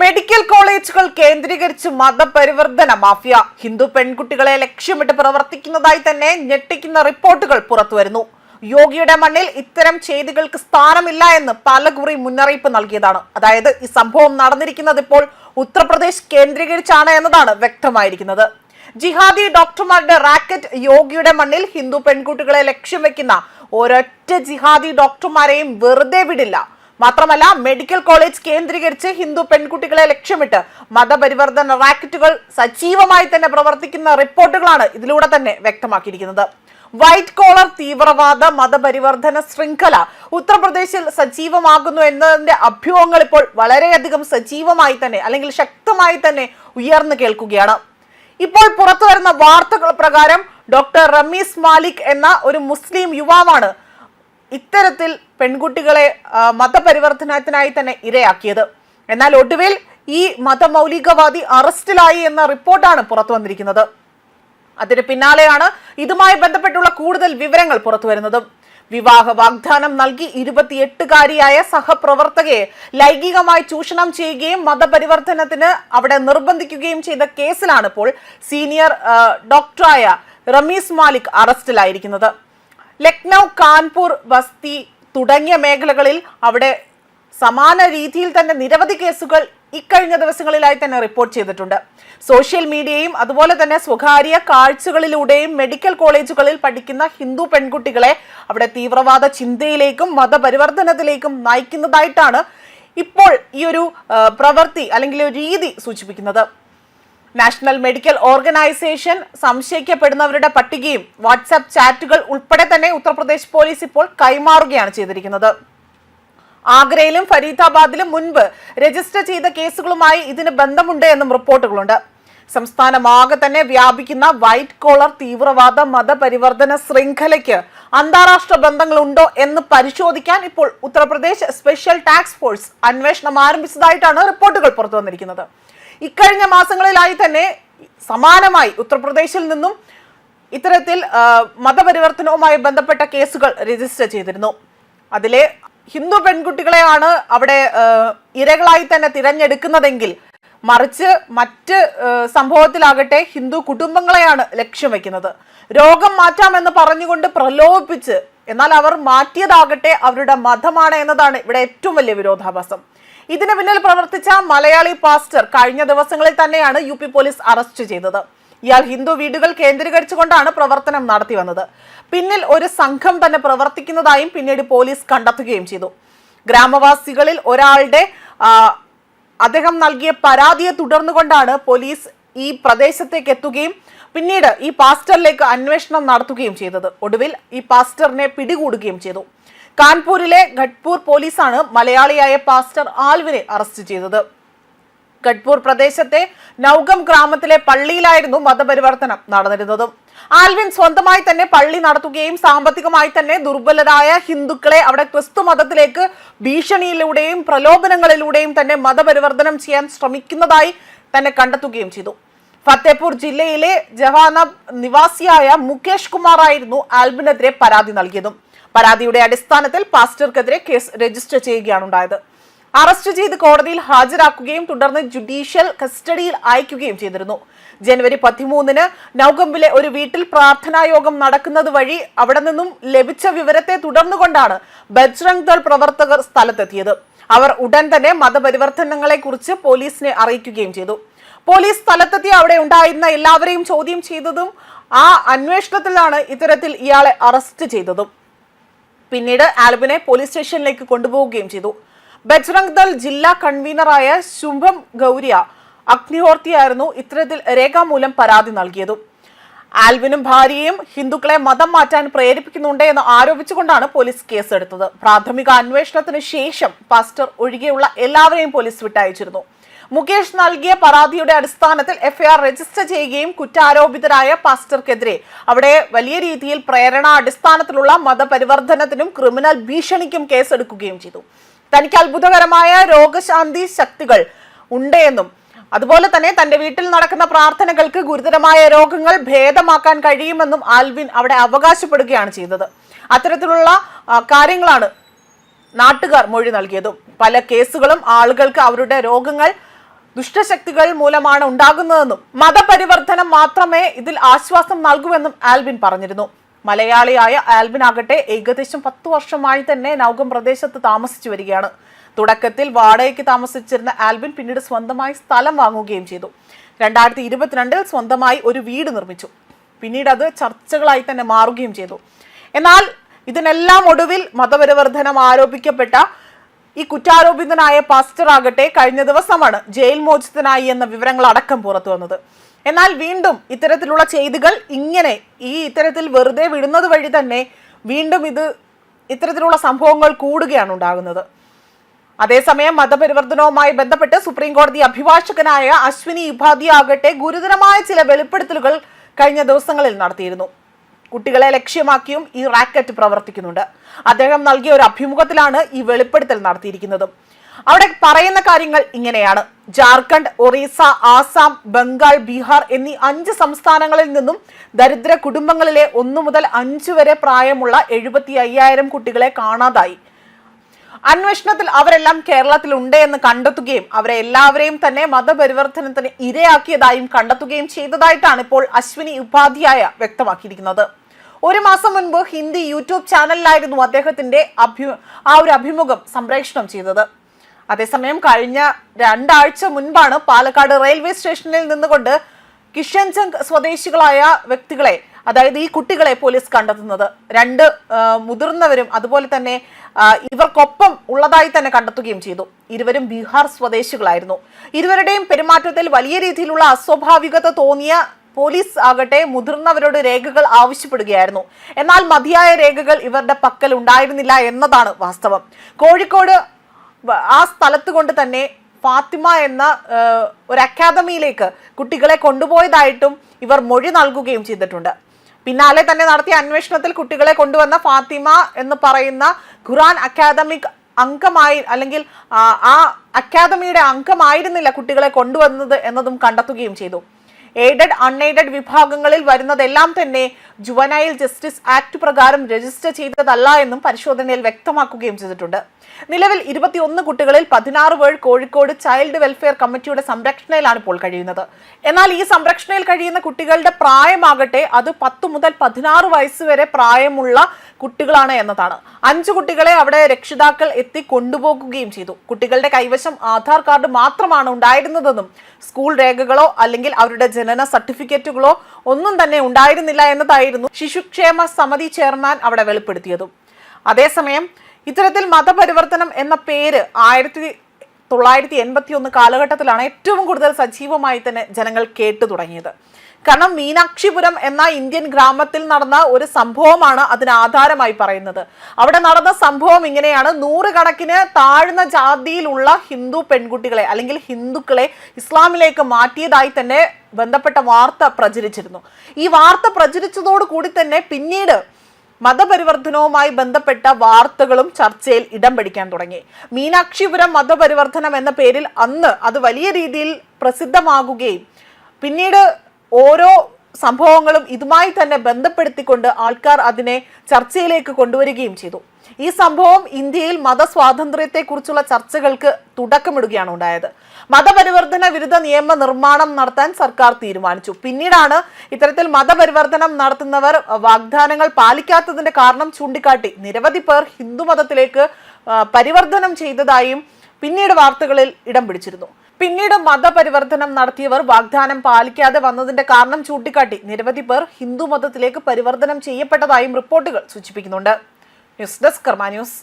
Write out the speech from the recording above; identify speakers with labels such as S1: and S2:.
S1: Medical കോളേജുകൾ കേന്ദ്രീകരിച്ച് മതപരിവർത്തന mafia. Hindu പെൺകുട്ടികളെ ലക്ഷ്യമിട്ട് പ്രവർത്തിക്കുന്നതായി തന്നെ ഞെട്ടിക്കുന്ന റിപ്പോർട്ടുകൾ പുറത്തുവരുന്നു. യോഗിയുടെ മണ്ണിൽ ഇത്തരം ചെയ്തികൾക്ക് സ്ഥാനമില്ല എന്ന് പലകുറി മുന്നറിയിപ്പ് നൽകിയതാണ്. അതായത് ഈ സംഭവം നടന്നിരിക്കുന്നത് ഇപ്പോൾ ഉത്തർപ്രദേശ് കേന്ദ്രീകരിച്ചാണ് എന്നതാണ് വ്യക്തമായിരിക്കുന്നത്. ജിഹാദി ഡോക്ടർമാരുടെ റാക്കറ്റ് യോഗിയുടെ മണ്ണിൽ ഹിന്ദു പെൺകുട്ടികളെ ലക്ഷ്യം വെക്കുന്ന ഒരൊറ്റ ജിഹാദി ഡോക്ടർമാരെയും വെറുതെ വിടില്ല. മാത്രമല്ല മെഡിക്കൽ കോളേജ് കേന്ദ്രീകരിച്ച് ഹിന്ദു പെൺകുട്ടികളെ ലക്ഷ്യമിട്ട് മതപരിവർത്തന റാക്കറ്റുകൾ സജീവമായി തന്നെ പ്രവർത്തിക്കുന്ന റിപ്പോർട്ടുകളാണ് ഇതിലൂടെ തന്നെ വ്യക്തമാക്കിയിരിക്കുന്നത്. വൈറ്റ് കോളർ തീവ്രവാദ മതപരിവർത്തന ശൃംഖല ഉത്തർപ്രദേശിൽ സജീവമാകുന്നു എന്നതിന്റെ അഭ്യൂഹങ്ങൾ ഇപ്പോൾ വളരെയധികം സജീവമായി തന്നെ അല്ലെങ്കിൽ ശക്തമായി തന്നെ ഉയർന്നു കേൾക്കുകയാണ്. ഇപ്പോൾ പുറത്തു വരുന്ന വാർത്തകൾ പ്രകാരം ഡോക്ടർ റമീസ് മാലിക് എന്ന ഒരു മുസ്ലിം യുവാവാണ് ഇത്തരത്തിൽ പെൺകുട്ടികളെ മതപരിവർത്തനത്തിനായി തന്നെ ഇരയാക്കിയത്. എന്നാൽ ഒടുവിൽ ഈ മതമൗലികവാദി അറസ്റ്റിലായി എന്ന റിപ്പോർട്ടാണ് പുറത്തു വന്നിരിക്കുന്നത്. അതിന് പിന്നാലെയാണ് ഇതുമായി ബന്ധപ്പെട്ടുള്ള കൂടുതൽ വിവരങ്ങൾ പുറത്തു വരുന്നത്. വിവാഹ വാഗ്ദാനം നൽകി ഇരുപത്തിയെട്ടുകാരിയായ സഹപ്രവർത്തകയെ ലൈംഗികമായി ചൂഷണം ചെയ്യുകയും മതപരിവർത്തനത്തിന് അവിടെ നിർബന്ധിക്കുകയും ചെയ്ത കേസിലാണ് ഇപ്പോൾ സീനിയർ ഡോക്ടറായ റമീസ് മാലിക് അറസ്റ്റിലായിരിക്കുന്നത്. ലക്നൗ കാൺപൂർ ബസ്തി തുടങ്ങിയ മേഖലകളിൽ അവിടെ സമാന രീതിയിൽ തന്നെ നിരവധി കേസുകൾ ഇക്കഴിഞ്ഞ ദിവസങ്ങളിലായി തന്നെ റിപ്പോർട്ട് ചെയ്തിട്ടുണ്ട്. സോഷ്യൽ മീഡിയയും അതുപോലെ തന്നെ സ്വകാര്യ കാഴ്ചകളിലൂടെയും മെഡിക്കൽ കോളേജുകളിൽ പഠിക്കുന്ന ഹിന്ദു പെൺകുട്ടികളെ അവിടെ തീവ്രവാദ ചിന്തയിലേക്കും മതപരിവർത്തനത്തിലേക്കും നയിക്കുന്നതായിട്ടാണ് ഇപ്പോൾ ഈ ഒരു പ്രവൃത്തി അല്ലെങ്കിൽ ഒരു രീതി സൂചിപ്പിക്കുന്നത്. നാഷണൽ മെഡിക്കൽ ഓർഗനൈസേഷൻ സംശയിക്കപ്പെടുന്നവരുടെ പട്ടികയും വാട്സാപ്പ് ചാറ്റുകൾ ഉൾപ്പെടെ തന്നെ ഉത്തർപ്രദേശ് പോലീസ് ഇപ്പോൾ കൈമാറുകയാണ് ചെയ്തിരിക്കുന്നത്. ആഗ്രയിലും ഫരീദാബാദിലും മുൻപ് രജിസ്റ്റർ ചെയ്ത കേസുകളുമായി ഇതിന് ബന്ധമുണ്ട് എന്നും റിപ്പോർട്ടുകളുണ്ട്. സംസ്ഥാനമാകെ തന്നെ വ്യാപിക്കുന്ന വൈറ്റ് കോളർ തീവ്രവാദ മതപരിവർത്തന ശൃംഖലയ്ക്ക് അന്താരാഷ്ട്ര ബന്ധങ്ങളുണ്ടോ എന്ന് പരിശോധിക്കാൻ ഇപ്പോൾ ഉത്തർപ്രദേശ് സ്പെഷ്യൽ ടാസ്ക് ഫോഴ്സ് അന്വേഷണം ആരംഭിച്ചതായിട്ടാണ് റിപ്പോർട്ടുകൾ പുറത്തു വന്നിരിക്കുന്നത് ഇക്കഴിഞ്ഞ മാസങ്ങളിലായി തന്നെ സമാനമായി ഉത്തർപ്രദേശിൽ നിന്നും ഇത്തരത്തിൽ മതപരിവർത്തനവുമായി ബന്ധപ്പെട്ട കേസുകൾ രജിസ്റ്റർ ചെയ്തിരുന്നു. അതിലെ ഹിന്ദു പെൺകുട്ടികളെയാണ് അവിടെ ഇരകളായി തന്നെ തിരഞ്ഞെടുക്കുന്നതെങ്കിൽ മറിച്ച് മറ്റ് സംഭവത്തിലാകട്ടെ ഹിന്ദു കുടുംബങ്ങളെയാണ് ലക്ഷ്യം വയ്ക്കുന്നത് രോഗം മാറ്റാമെന്ന് പറഞ്ഞുകൊണ്ട് പ്രലോഭിപ്പിച്ച് എന്നാൽ അവർ മാറ്റിയതാകട്ടെ അവരുടെ മതമാണ് എന്നതാണ് ഇവിടെ ഏറ്റവും വലിയ വിരോധാഭാസം. ഇതിന് പിന്നിൽ പ്രവർത്തിച്ച മലയാളി പാസ്റ്റർ കഴിഞ്ഞ ദിവസങ്ങളിൽ തന്നെയാണ് യു പി പോലീസ് അറസ്റ്റ് ചെയ്തത്. ഇയാൾ ഹിന്ദു വീടുകൾ കേന്ദ്രീകരിച്ചുകൊണ്ടാണ് പ്രവർത്തനം നടത്തി വന്നത്. പിന്നിൽ ഒരു സംഘം തന്നെ പ്രവർത്തിക്കുന്നതായും പിന്നീട് പോലീസ് കണ്ടെത്തുകയും ചെയ്തു. ഗ്രാമവാസികളിൽ ഒരാളുടെ അദ്ദേഹം നൽകിയ പരാതിയെ തുടർന്നുകൊണ്ടാണ് പോലീസ് ഈ പ്രദേശത്തേക്ക് എത്തുകയും പിന്നീട് ഈ പാസ്റ്ററിലേക്ക് അന്വേഷണം നടത്തുകയും ചെയ്തത്. ഒടുവിൽ ഈ പാസ്റ്ററിനെ പിടികൂടുകയും ചെയ്തു. കാൺപൂരിലെ ഘട്പൂർ പോലീസാണ് മലയാളിയായ പാസ്റ്റർ ആൽവിനെ അറസ്റ്റ് ചെയ്തത്. ഗഡ്പൂർ പ്രദേശത്തെ നൌഗം ഗ്രാമത്തിലെ പള്ളിയിലായിരുന്നു മതപരിവർത്തനം നടന്നിരുന്നത്. ആൽവിൻ സ്വന്തമായി തന്നെ പള്ളി നടത്തുകയും സാമ്പത്തികമായി തന്നെ ദുർബലരായ ഹിന്ദുക്കളെ അവിടെ ക്രിസ്തു മതത്തിലേക്ക് ഭീഷണിയിലൂടെയും പ്രലോഭനങ്ങളിലൂടെയും തന്നെ മതപരിവർത്തനം ചെയ്യാൻ ശ്രമിക്കുന്നതായി തന്നെ കണ്ടെത്തുകയും ചെയ്തു. ഫത്തേപൂർ ജില്ലയിലെ ജവാനബ് നിവാസിയായ മുകേഷ് കുമാർ ആയിരുന്നു ആൽബിനെതിരെ പരാതി നൽകിയതും. പരാതിയുടെ അടിസ്ഥാനത്തിൽ പാസ്റ്റർക്കെതിരെ കേസ് രജിസ്റ്റർ ചെയ്യുകയാണ് ഉണ്ടായത്. അറസ്റ്റ് ചെയ്ത് കോടതിയിൽ ഹാജരാക്കുകയും തുടർന്ന് ജുഡീഷ്യൽ കസ്റ്റഡിയിൽ അയക്കുകയും ചെയ്തിരുന്നു. ജനുവരി പതിമൂന്നിന് നൗകമ്പിലെ ഒരു വീട്ടിൽ പ്രാർത്ഥനായോഗം നടക്കുന്നത് വഴി അവിടെ നിന്നും ലഭിച്ച വിവരത്തെ തുടർന്നുകൊണ്ടാണ് ബജ്രംഗ് ദൾ പ്രവർത്തകർ സ്ഥലത്തെത്തിയത്. അവർ ഉടൻ തന്നെ മതപരിവർത്തനങ്ങളെ കുറിച്ച് പോലീസിനെ അറിയിക്കുകയും ചെയ്തു. പോലീസ് സ്ഥലത്തെത്തി അവിടെ ഉണ്ടായിരുന്ന എല്ലാവരെയും ചോദ്യം ചെയ്തതും ആ അന്വേഷണത്തിലാണ് ഇത്തരത്തിൽ ഇയാളെ അറസ്റ്റ് ചെയ്തതും. പിന്നീട് ആൽബിനെ പോലീസ് സ്റ്റേഷനിലേക്ക് കൊണ്ടുപോവുകയും ചെയ്തു. ബജ്രംഗ് ദൾ ജില്ലാ കൺവീനറായ ശുഭം ഗൗരിയ അഗ്നിഹോർത്തിയായിരുന്നു ഇത്തരത്തിൽ രേഖാമൂലം പരാതി നൽകിയതും. ആൽബിനും ഭാര്യയും ഹിന്ദുക്കളെ മതം മാറ്റാൻ പ്രേരിപ്പിക്കുന്നുണ്ട് എന്ന് ആരോപിച്ചുകൊണ്ടാണ് പോലീസ് കേസെടുത്തത്. പ്രാഥമിക അന്വേഷണത്തിന് ശേഷം പാസ്റ്റർ ഒഴികെയുള്ള എല്ലാവരെയും പോലീസ് വിട്ടയച്ചിരുന്നു. മുകേഷ് നൽകിയ പരാതിയുടെ അടിസ്ഥാനത്തിൽ എഫ്ഐആർ രജിസ്റ്റർ ചെയ്യുകയും കുറ്റാരോപിതരായ പാസ്റ്റർക്കെതിരെ അവിടെ വലിയ രീതിയിൽ പ്രേരണ അടിസ്ഥാനത്തിലുള്ള മതപരിവർത്തനത്തിനും ക്രിമിനൽ ഭീഷണിക്കും കേസെടുക്കുകയും ചെയ്തു. തനിക്ക് അത്ഭുതകരമായ രോഗശാന്തി ശക്തികൾ ഉണ്ട് എന്നും അതുപോലെ തന്നെ തന്റെ വീട്ടിൽ നടക്കുന്ന പ്രാർത്ഥനകൾക്ക് ഗുരുതരമായ രോഗങ്ങൾ ഭേദമാക്കാൻ കഴിയുമെന്നും ആൽവിൻ അവിടെ അവകാശപ്പെടുകയാണ് ചെയ്തത്. അത്തരത്തിലുള്ള കാര്യങ്ങളാണ് നാട്ടുകാർ മൊഴി നൽകിയതും. പല കേസുകളും ആളുകൾക്ക് അവരുടെ രോഗങ്ങൾ ദുഷ്ടശക്തികൾ മൂലമാണ് ഉണ്ടാകുന്നതെന്നും മതപരിവർത്തനം മാത്രമേ ഇതിൽ ആശ്വാസം നൽകുമെന്നും ആൽബിൻ പറഞ്ഞിരുന്നു. മലയാളിയായ ആൽബിൻ ആകട്ടെ ഏകദേശം പത്തു വർഷമായി തന്നെ നൗകം പ്രദേശത്ത് താമസിച്ചു വരികയാണ്. തുടക്കത്തിൽ വാടകയ്ക്ക് താമസിച്ചിരുന്ന ആൽബിൻ പിന്നീട് സ്വന്തമായി സ്ഥലം വാങ്ങുകയും ചെയ്തു. രണ്ടായിരത്തി ഇരുപത്തിരണ്ടിൽ സ്വന്തമായി ഒരു വീട് നിർമ്മിച്ചു. പിന്നീട് അത് ചർച്ചകളായി തന്നെ മാറുകയും ചെയ്തു. എന്നാൽ ഇതിനെല്ലാം ഒടുവിൽ മതപരിവർത്തനം ആരോപിക്കപ്പെട്ട ഈ കുറ്റാരോപിതനായ പാസ്റ്റർ ആകട്ടെ കഴിഞ്ഞ ദിവസമാണ് ജയിൽ മോചിതനായി എന്ന വിവരങ്ങൾ അടക്കം പുറത്തു വന്നത്. എന്നാൽ വീണ്ടും ഇത്തരത്തിലുള്ള ചെയ്തികൾ ഇങ്ങനെ ഈ ഇത്തരത്തിൽ വെറുതെ വിടുന്നത് വഴി തന്നെ വീണ്ടും ഇത് ഇത്തരത്തിലുള്ള സംഭവങ്ങൾ കൂടുകയാണ് ഉണ്ടാകുന്നത്. അതേസമയം മതപരിവർത്തനവുമായി ബന്ധപ്പെട്ട് സുപ്രീം കോടതി അഭിഭാഷകനായ അശ്വിനി ഉപാധ്യ ആകട്ടെ ഗുരുതരമായ ചില വെളിപ്പെടുത്തലുകൾ കഴിഞ്ഞ ദിവസങ്ങളിൽ നടത്തിയിരുന്നു. കുട്ടികളെ ലക്ഷ്യമാക്കിയും ഈ റാക്കറ്റ് പ്രവർത്തിക്കുന്നുണ്ട്. അദ്ദേഹം നൽകിയ ഒരു അഭിമുഖത്തിലാണ് ഈ വെളിപ്പെടുത്തൽ നടത്തിയിരിക്കുന്നത്. അവിടെ പറയുന്ന കാര്യങ്ങൾ ഇങ്ങനെയാണ്. ജാർഖണ്ഡ് ഒറീസ ആസാം ബംഗാൾ ബീഹാർ എന്നീ അഞ്ച് സംസ്ഥാനങ്ങളിൽ നിന്നും ദരിദ്ര കുടുംബങ്ങളിലെ ഒന്നു മുതൽ അഞ്ചു വരെ പ്രായമുള്ള എഴുപത്തി അയ്യായിരം കുട്ടികളെ കാണാതായി. അന്വേഷണത്തിൽ അവരെല്ലാം കേരളത്തിൽ ഉണ്ട് എന്ന് കണ്ടെത്തുകയും അവരെ എല്ലാവരെയും തന്നെ മതപരിവർത്തനത്തിന് ഇരയാക്കിയതായും കണ്ടെത്തുകയും ചെയ്തതായിട്ടാണ് ഇപ്പോൾ അശ്വിനി ഉപാധ്യായ വ്യക്തമാക്കിയിരിക്കുന്നത്. ഒരു മാസം മുൻപ് ഹിന്ദി യൂട്യൂബ് ചാനലിലായിരുന്നു അദ്ദേഹത്തിന്റെ അഭി ആ ഒരു അഭിമുഖം സംപ്രേഷണം ചെയ്തത്. അതേസമയം കഴിഞ്ഞ രണ്ടാഴ്ച മുൻപാണ് പാലക്കാട് റെയിൽവേ സ്റ്റേഷനിൽ നിന്നുകൊണ്ട് കിഷൻചങ് സ്വദേശികളായ വ്യക്തികളെ അതായത് ഈ കുട്ടികളെ പോലീസ് കണ്ടെത്തുന്നത്. രണ്ട് മുതിർന്നവരും അതുപോലെ തന്നെ ഇവർക്കൊപ്പം ഉള്ളതായി തന്നെ കണ്ടെത്തുകയും ചെയ്തു. ഇരുവരും ബീഹാർ സ്വദേശികളായിരുന്നു. ഇരുവരുടെയും പെരുമാറ്റത്തിൽ വലിയ രീതിയിലുള്ള അസ്വാഭാവികത തോന്നിയ പോലീസ് ആകട്ടെ മുതിർന്നവരോട് രേഖകൾ ആവശ്യപ്പെടുകയായിരുന്നു. എന്നാൽ മതിയായ രേഖകൾ ഇവരുടെ പക്കൽ ഉണ്ടായിരുന്നില്ല എന്നതാണ് വാസ്തവം. കോഴിക്കോട് ആ സ്ഥലത്ത് കൊണ്ട് തന്നെ ഫാത്തിമ എന്ന ഒരു അക്കാദമിയിലേക്ക് കുട്ടികളെ കൊണ്ടുപോയതായിട്ടും ഇവർ മൊഴി നൽകുകയും ചെയ്തിട്ടുണ്ട്. പിന്നാലെ തന്നെ നടത്തിയ അന്വേഷണത്തിൽ കുട്ടികളെ കൊണ്ടുവന്ന ഫാത്തിമ എന്ന് പറയുന്ന ഖുറാൻ അക്കാദമിക് അംഗമായി അല്ലെങ്കിൽ ആ, അക്കാദമിയുടെ അംഗമായിരുന്നില്ല കുട്ടികളെ കൊണ്ടുവന്നത് എന്നതും കണ്ടെത്തുകയും ചെയ്തു. എയ്ഡഡ് അൺഎയ്ഡഡ് വിഭാഗങ്ങളിൽ വരുന്നതെല്ലാം തന്നെ ജുവനൈൽ ജസ്റ്റിസ് ആക്ട് പ്രകാരം രജിസ്റ്റർ ചെയ്തതല്ല എന്നും പരിശോധനയിൽ വ്യക്തമാക്കുകയും ചെയ്തിട്ടുണ്ട്. നിലവിൽ ഇരുപത്തിയൊന്ന് കുട്ടികളിൽ പതിനാറ് പേർ കോഴിക്കോട് ചൈൽഡ് വെൽഫെയർ കമ്മിറ്റിയുടെ സംരക്ഷണയിലാണ് ഇപ്പോൾ കഴിയുന്നത്. എന്നാൽ ഈ സംരക്ഷണയിൽ കഴിയുന്ന കുട്ടികളുടെ പ്രായമാകട്ടെ അത് പത്ത് മുതൽ പതിനാറ് വയസ്സ് വരെ പ്രായമുള്ള കുട്ടികളാണ് എന്നതാണ്. അഞ്ചു കുട്ടികളെ അവിടെ രക്ഷിതാക്കൾ എത്തി കൊണ്ടുപോകുകയും ചെയ്തു. കുട്ടികളുടെ കൈവശം ആധാർ കാർഡ് മാത്രമാണ് ഉണ്ടായിരുന്നതെന്നും സ്കൂൾ രേഖകളോ അല്ലെങ്കിൽ അവരുടെ ജനന സർട്ടിഫിക്കറ്റുകളോ ഒന്നും തന്നെ ഉണ്ടായിരുന്നില്ല എന്നതായിരുന്നു ശിശുക്ഷേമ സമിതി ചെയർമാൻ അവിടെ വെളിപ്പെടുത്തിയതും. അതേസമയം ഇത്തരത്തിൽ മതപരിവർത്തനം എന്ന പേര് ആയിരത്തി തൊള്ളായിരത്തി എൺപത്തി ഒന്ന് കാലഘട്ടത്തിലാണ് ഏറ്റവും കൂടുതൽ സജീവമായി തന്നെ ജനങ്ങൾ കേട്ടു തുടങ്ങിയത്. കാരണം മീനാക്ഷിപുരം എന്ന ഇന്ത്യൻ ഗ്രാമത്തിൽ നടന്ന ഒരു സംഭവമാണ് അതിന് ആധാരമായി പറയുന്നത്. അവിടെ നടന്ന സംഭവം ഇങ്ങനെയാണ്. നൂറുകണക്കിന് താഴ്ന്ന ജാതിയിലുള്ള ഹിന്ദു പെൺകുട്ടികളെ അല്ലെങ്കിൽ ഹിന്ദുക്കളെ ഇസ്ലാമിലേക്ക് മാറ്റിയതായി തന്നെ ബന്ധപ്പെട്ട വാർത്ത പ്രചരിച്ചിരുന്നു. ഈ വാർത്ത പ്രചരിച്ചതോടു കൂടി തന്നെ പിന്നീട് മതപരിവർത്തനവുമായി ബന്ധപ്പെട്ട വാർത്തകളും ചർച്ചയിൽ ഇടം പിടിക്കാൻ തുടങ്ങി. മീനാക്ഷിപുരം മതപരിവർത്തനം എന്ന പേരിൽ അന്ന് അത് വലിയ രീതിയിൽ പ്രസിദ്ധമാകുകയും പിന്നീട് ഓരോ സംഭവങ്ങളും ഇതുമായി തന്നെ ബന്ധപ്പെടുത്തിക്കൊണ്ട് ആൾക്കാർ അതിനെ ചർച്ചയിലേക്ക് കൊണ്ടുവരികയും ചെയ്തു. ഈ സംഭവം ഇന്ത്യയിൽ മതസ്വാതന്ത്ര്യത്തെക്കുറിച്ചുള്ള ചർച്ചകൾക്ക് തുടക്കമിടുകയാണ് ഉണ്ടായത്. മതപരിവർത്തന വിരുദ്ധ നിയമ നിർമ്മാണം നടത്താൻ സർക്കാർ തീരുമാനിച്ചു. പിന്നീടാണ് ഇത്തരത്തിൽ മതപരിവർത്തനം നടത്തുന്നവർ വാഗ്ദാനങ്ങൾ പാലിക്കാത്തതിന്റെ കാരണം ചൂണ്ടിക്കാട്ടി നിരവധി പേർ ഹിന്ദുമതത്തിലേക്ക് പരിവർത്തനം ചെയ്തതായും പിന്നീട് വാർത്തകളിൽ ഇടം പിടിച്ചിരുന്നു. പിന്നീട് മതപരിവർത്തനം നടത്തിയവർ വാഗ്ദാനം പാലിക്കാതെ വന്നതിന്റെ കാരണം ചൂണ്ടിക്കാട്ടി നിരവധി പേർ ഹിന്ദു മതത്തിലേക്ക് പരിവർത്തനം ചെയ്യപ്പെട്ടതായും റിപ്പോർട്ടുകൾ സൂചിപ്പിക്കുന്നുണ്ട്. News desk Karma news.